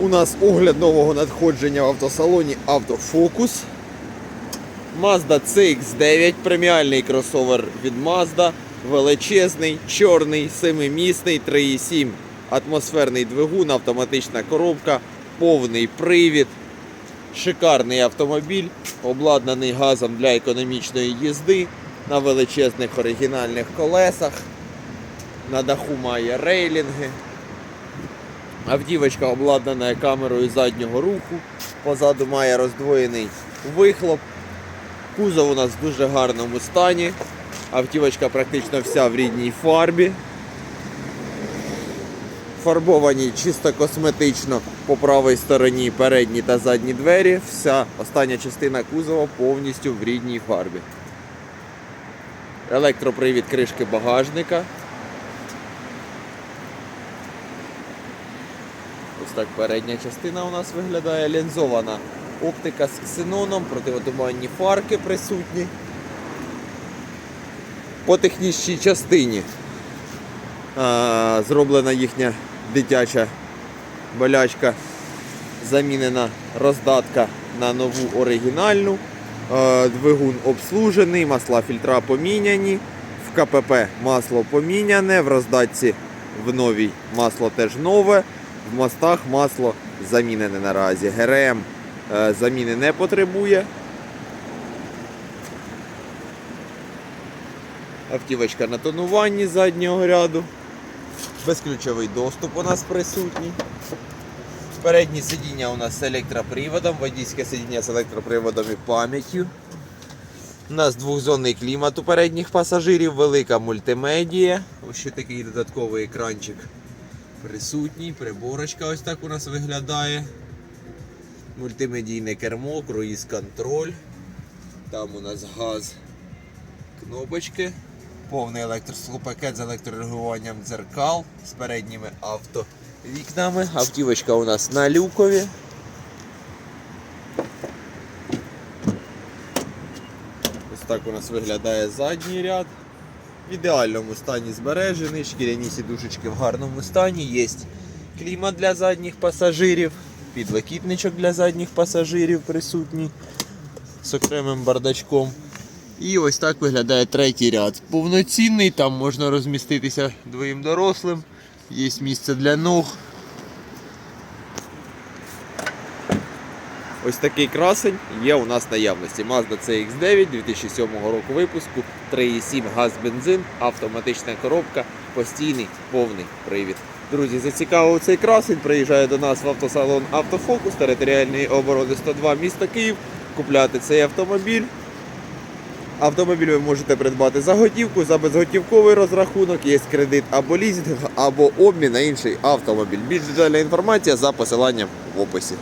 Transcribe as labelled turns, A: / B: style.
A: У нас огляд нового надходження в автосалоні Автофокус. Mazda CX9, преміальний кросовер від Mazda, величезний, чорний, семимісний, 3,7 атмосферний двигун, автоматична коробка, повний привід. Шикарний автомобіль, обладнаний газом для економічної їзди на величезних оригінальних колесах. На даху має рейлінги. Автівочка обладнана камерою заднього руху. Позаду має роздвоєний вихлоп. Кузов у нас в дуже гарному стані. Автівочка практично вся в рідній фарбі. Фарбовані чисто косметично по правій стороні передні та задні двері. Вся остання частина кузова повністю в рідній фарбі. Електропривід кришки багажника. Ось так передня частина у нас виглядає лінзована оптика з ксеноном, противотуманні фарки присутні. По технічній частині а, зроблена їхня дитяча болячка, замінена роздатка на нову оригінальну. Е, Двигун обслужений, масла фільтра поміняні, в КПП масло поміняне, в роздатці в новій масло теж нове, в мостах масло замінене наразі. ГРМ е, заміни не потребує. Автівочка на тонуванні заднього ряду. Безключовий доступ у нас присутній. Передні сидіння у нас з електроприводом, водійське сидіння з електроприводом і пам'яттю. У нас двохзонний клімат у передніх пасажирів, велика мультимедія. Ось ще такий додатковий екранчик присутній. Приборочка ось так у нас виглядає. Мультимедійне кермо, круїз контроль. Там у нас газ, кнопочки. Повний електросклопакет з електрорегулюванням дзеркал з передніми автовікнами. Автівочка у нас на люкові. Ось так у нас виглядає задній ряд. В ідеальному стані збережений, шкіряні сідушечки в гарному стані. Є клімат для задніх пасажирів, підлокітничок для задніх пасажирів присутній з окремим бардачком. І ось так виглядає третій ряд. Повноцінний, там можна розміститися двоїм дорослим, є місце для ног. Ось такий красень є у нас наявності. Mazda CX9 2007 року випуску, 3,7 газ бензин, автоматична коробка, постійний повний привід. Друзі, зацікавив цей красень, приїжджає до нас в автосалон Автофокус, територіальної оборони 102 міста Київ, купляти цей автомобіль. Автомобіль ви можете придбати за готівку, за безготівковий розрахунок, є кредит або лізинг, або обмін на інший автомобіль. Більш детальна інформація за посиланням в описі.